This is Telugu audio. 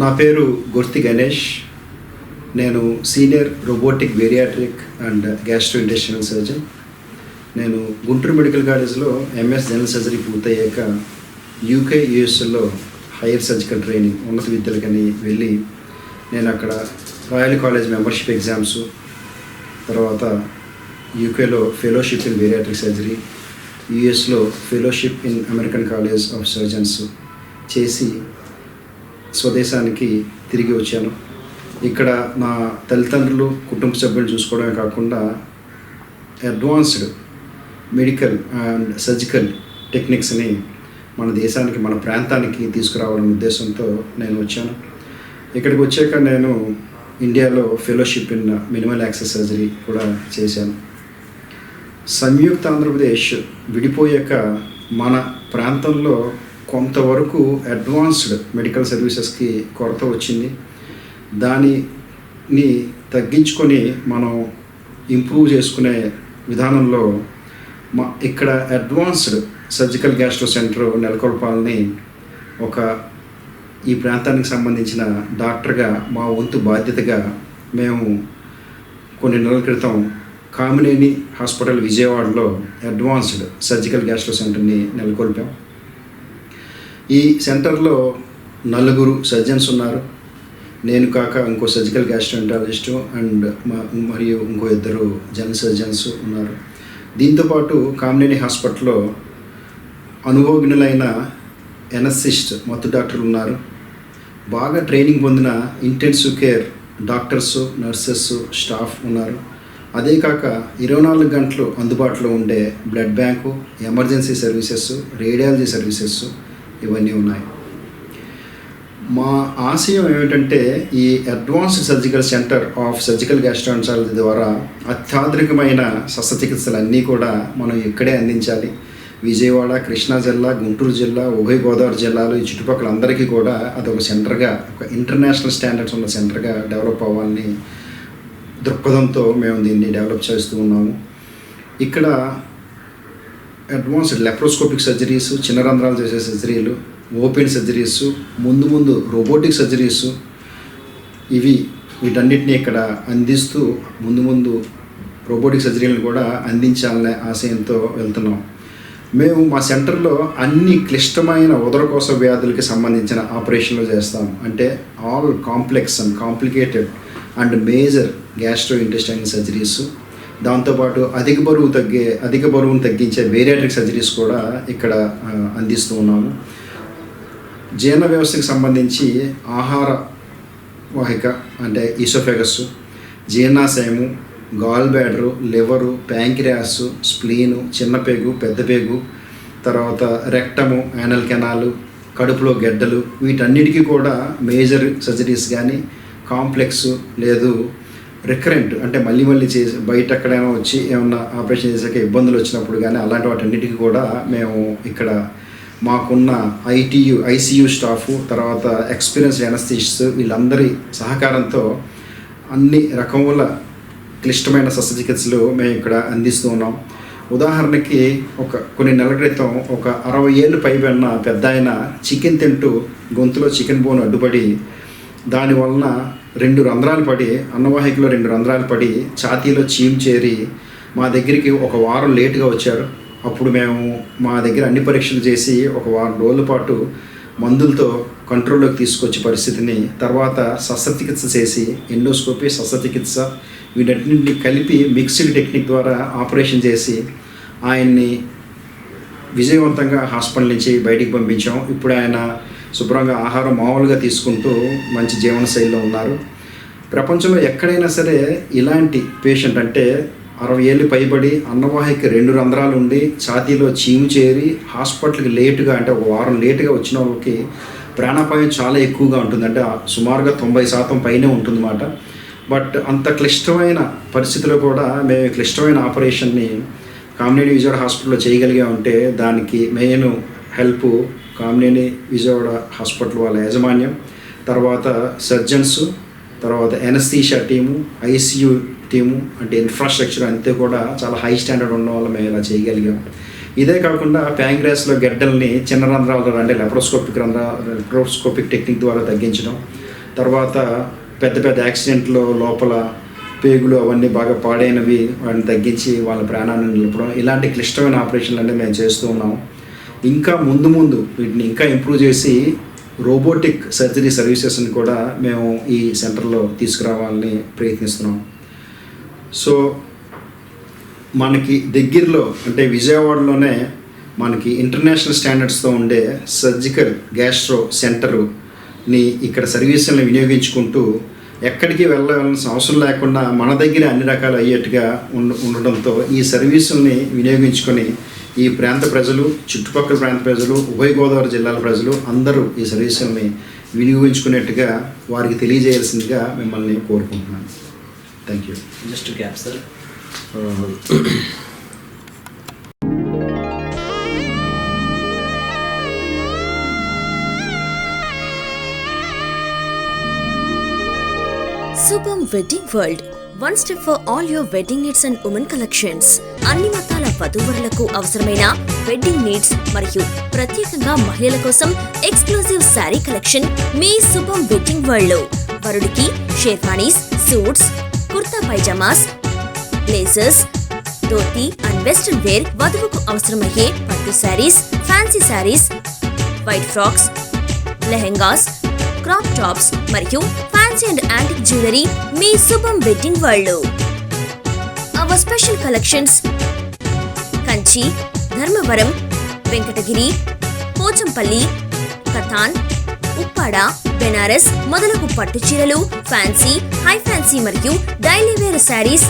నా పేరు గుర్తి గణేష్. నేను senior robotic bariatric and gastro industrial surgeon. నేను గుంటూరు మెడికల్ కాలేజ్లో ఎంఎస్ జనరల్ సర్జరీ పూర్తయ్యాక యూకే యూఎస్ఎల్లో హైయర్ సర్జికల్ ట్రైనింగ్ ఉన్నత విద్యలకని వెళ్ళి నేను అక్కడ రాయల్ కాలేజ్ మెంబర్షిప్ ఎగ్జామ్స్ తర్వాత యూకేలో ఫెలోషిప్ ఇన్ వేరియాట్రిక్ సర్జరీ యూఎస్లో fellowship in American college of surgeons చేసి స్వదేశానికి తిరిగి వచ్చాను. ఇక్కడ నా తల్లిదండ్రులు కుటుంబ సభ్యులు చూసుకోవడమే కాకుండా అడ్వాన్స్డ్ మెడికల్ అండ్ సర్జికల్ టెక్నిక్స్ని మన దేశానికి మన ప్రాంతానికి తీసుకురావడం ఉద్దేశంతో నేను వచ్చాను. ఇక్కడికి వచ్చాక నేను ఇండియాలో fellowship in minimal access surgery కూడా చేశాను. సంయుక్త ఆంధ్రప్రదేశ్ విడిపోయాక మన ప్రాంతంలో కొంతవరకు అడ్వాన్స్డ్ మెడికల్ సర్వీసెస్కి కొరత వచ్చింది. దానిని తగ్గించుకొని మనం ఇంప్రూవ్ చేసుకునే విధానంలో మా ఇక్కడ అడ్వాన్స్డ్ సర్జికల్ గ్యాస్ట్రో సెంటర్ నెలకొల్పాలని ఒక ఈ ప్రాంతానికి సంబంధించిన డాక్టర్గా మా వంతు బాధ్యతగా మేము కొన్ని నెలల క్రితం కామినేని హాస్పిటల్ విజయవాడలో అడ్వాన్స్డ్ సర్జికల్ గ్యాస్ట్రో సెంటర్ని నెలకొల్పాం. ఈ సెంటర్లో నలుగురు సర్జన్స్ ఉన్నారు. నేను కాక ఇంకో సర్జికల్ గ్యాస్ట్రోంటాలజిస్ట్ అండ్ మా- మరియు ఇంకో ఇద్దరు జనరల్ సర్జన్స్ ఉన్నారు. దీంతోపాటు కామినేని హాస్పిటల్లో అనుభవజ్ఞులైన ఎనసిస్ట్ మత్తు డాక్టర్లు ఉన్నారు. బాగా ట్రైనింగ్ పొందిన intensive care doctors nurses staff ఉన్నారు. అదే కాక ఇరవై నాలుగు గంటలు అందుబాటులో ఉండే blood bank emergency services radiology services ఇవన్నీ ఉన్నాయి. మా ఆశయం ఏమిటంటే ఈ advanced surgical centre of surgical gastroenterology ద్వారా అత్యాధునికమైన శస్త్రచికిత్సలు అన్నీ కూడా మనం ఇక్కడే అందించాలి. విజయవాడ కృష్ణా జిల్లా గుంటూరు జిల్లా ఉభయ గోదావరి జిల్లాలు ఈ చుట్టుపక్కల అందరికీ కూడా అదొక సెంటర్గా ఒక ఇంటర్నేషనల్ స్టాండర్డ్స్ ఉన్న సెంటర్గా డెవలప్ అవ్వాలని దృక్పథంతో మేము దీన్ని డెవలప్ చేస్తూ ఉన్నాము. ఇక్కడ అడ్వాన్స్డ్ లెప్రోస్కోపిక్ సర్జరీస్ చిన్న రంధ్రాలు చేసే సర్జరీలు ఓపెన్ సర్జరీస్ ముందు ముందు రోబోటిక్ సర్జరీస్ ఇవి వీటన్నిటిని ఇక్కడ అందిస్తూ ముందు ముందు రోబోటిక్ సర్జరీలను కూడా అందించాలనే ఆశయంతో వెళ్తున్నాం. మేము మా సెంటర్లో అన్ని క్లిష్టమైన ఉదరకోశ వ్యాధులకి సంబంధించిన ఆపరేషన్లు చేస్తాం. అంటే all complex and complicated and major gastro intestine surgeries దాంతోపాటు అధిక బరువు తగ్గే అధిక బరువును తగ్గించే వేరియాట్రిక్ సర్జరీస్ కూడా ఇక్కడ అందిస్తూ ఉన్నాము. జీర్ణ వ్యవస్థకు సంబంధించి ఆహార వాహిక అంటే oesophagus జీర్ణాశయము gall bladder liver pancreas spleen చిన్న పేగు పెద్ద పేగు తర్వాత రెక్టము యానల్ కెనాలు కడుపులో గెడ్డలు వీటన్నిటికీ కూడా మేజర్ సర్జరీస్ కానీ కాంప్లెక్స్ లేదు. రికరెంట్ అంటే మళ్ళీ మళ్ళీ చేసి బయట ఎక్కడైనా వచ్చి ఏమన్నా ఆపరేషన్ చేసాక ఇబ్బందులు వచ్చినప్పుడు కానీ అలాంటి వాటన్నిటికీ కూడా మేము ఇక్కడ మాకున్న ఐటీయు ఐసీయూ స్టాఫ్ తర్వాత ఎక్స్పీరియన్స్ ఎనస్థిస్ట్ వీళ్ళందరి సహకారంతో అన్ని రకముల క్లిష్టమైన శస్త్రచికిత్సలు మేము ఇక్కడ అందిస్తూ ఉన్నాం. ఉదాహరణకి ఒక కొన్ని నెలల క్రితం ఒక అరవై ఏళ్ళు పైబడిన పెద్ద ఆయన చికెన్ తింటూ గొంతులో చికెన్ బోన్ అడ్డుపడి దానివలన రెండు రంధ్రాలు పడి అన్నవాహికలో రెండు రంధ్రాలు పడి ఛాతీలో చీమ్ చేరి మా దగ్గరికి ఒక వారం లేటుగా వచ్చారు. అప్పుడు మేము మా దగ్గర అన్ని పరీక్షలు చేసి ఒక వారం రోజుల పాటు మందులతో కంట్రోల్లోకి తీసుకొచ్చే పరిస్థితిని తర్వాత శస్త్రచికిత్స చేసి ఎండోస్కోపీ శస్త్రచికిత్స వీటన్నింటినీ కలిపి మిక్స్డ్ టెక్నిక్ ద్వారా ఆపరేషన్ చేసి ఆయన్ని విజయవంతంగా హాస్పిటల్ నుంచి బయటికి పంపించాం. ఇప్పుడు ఆయన శుభ్రంగా ఆహారం మామూలుగా తీసుకుంటూ మంచి జీవనశైలిలో ఉన్నారు. ప్రపంచంలో ఎక్కడైనా సరే ఇలాంటి పేషెంట్ అంటే అరవై ఏళ్ళు పైబడి అన్నవాహిక రెండు రంధ్రాలు ఉండి ఛాతీలో చీము చేరి హాస్పిటల్కి లేటుగా అంటే ఒక వారం లేటుగా వచ్చిన వాళ్ళకి ప్రాణాపాయం చాలా ఎక్కువగా ఉంటుంది. అంటే సుమారుగా తొంభై శాతం పైనే ఉంటుందన్నమాట. బట్ అంత క్లిష్టమైన పరిస్థితిలో కూడా మేము క్లిష్టమైన ఆపరేషన్ని కామినేని విజయవాడ హాస్పిటల్లో చేయగలిగామంటే దానికి main help Kamineni Vijayawada hospital వాళ్ళ యాజమాన్యం తర్వాత సర్జన్స్ తర్వాత ఎనస్థీషియా టీము ఐసీయూ టీము అంటే ఇన్ఫ్రాస్ట్రక్చర్ అంతే కూడా చాలా హై స్టాండర్డ్ ఉన్న వల్ల మేము ఇలా చేయగలిగాం. ఇదే కాకుండా ప్యాంగ్రాస్లో గడ్డల్ని చిన్న రంధ్రాలు అంటే లెప్రోస్కోపిక్ రంధ్ర లెప్రోస్కోపిక్ టెక్నిక్ ద్వారా తగ్గించడం తర్వాత పెద్ద పెద్ద యాక్సిడెంట్లో లోపల పేగులు అవన్నీ బాగా పాడైనవి వాటిని తగ్గించి వాళ్ళ ప్రాణాన్ని నిలపడం ఇలాంటి క్లిష్టమైన ఆపరేషన్లు అంటే మేము చేస్తూ ఉన్నాం. ఇంకా ముందు ముందు వీటిని ఇంకా ఇంప్రూవ్ చేసి రోబోటిక్ సర్జరీ సర్వీసెస్ని కూడా మేము ఈ సెంటర్లో తీసుకురావాలని ప్రయత్నిస్తున్నాం. సో మనకి దగ్గరలో అంటే విజయవాడలోనే మనకి ఇంటర్నేషనల్ స్టాండర్డ్స్తో ఉండే సర్జికల్ గ్యాస్ట్రో సెంటరుని ఇక్కడ సర్వీసులను వినియోగించుకుంటూ ఎక్కడికి వెళ్ళవలసిన అవసరం లేకుండా మన దగ్గర అన్ని రకాలు అయ్యేట్టుగా ఉండ ఉండడంతో ఈ సర్వీసుల్ని వినియోగించుకొని ఈ ప్రాంత ప్రజలు చుట్టుపక్కల ప్రాంత ప్రజలు ఉభయ గోదావరి జిల్లాల ప్రజలు అందరూ ఈ సర్వీసుల్ని వినియోగించుకునేట్టుగా వారికి తెలియజేయాల్సిందిగా మిమ్మల్ని కోరుకుంటున్నాను. Thank you just gap sir Shubham wedding world one step for all your wedding needs and women collections అన్ని వధూవరులకు అవసరమైన వెడ్డింగ్ నీడ్స్ మరియు ప్రత్యేకంగా మహిళల కోసం ఎక్స్క్లూజివ్ శారీ కలెక్షన్ మీ శుభం వెడ్డింగ్ వరల్డ్లో. వరుడికి sherwanis suits kurta pyjamas blazers dhoti and western wear వధువుకు అవసరమయ్యే పట్టు saris fancy saris white frocks lehengas crop tops మరియు ఫ్యాన్సీ అండ్ యాంటిక్ జ్యువెలరీ మీ శుభం వెడ్డింగ్ వరల్డ్లో. Our special collections Kanchi Dharmavaram Venkatagiri Pochampally Katan Uppada Banaras మొదలగు పట్టు చీరలు ఫ్యాన్సీ హై ఫ్యాన్సీ మరియు డైలీ వేర్ శారీస్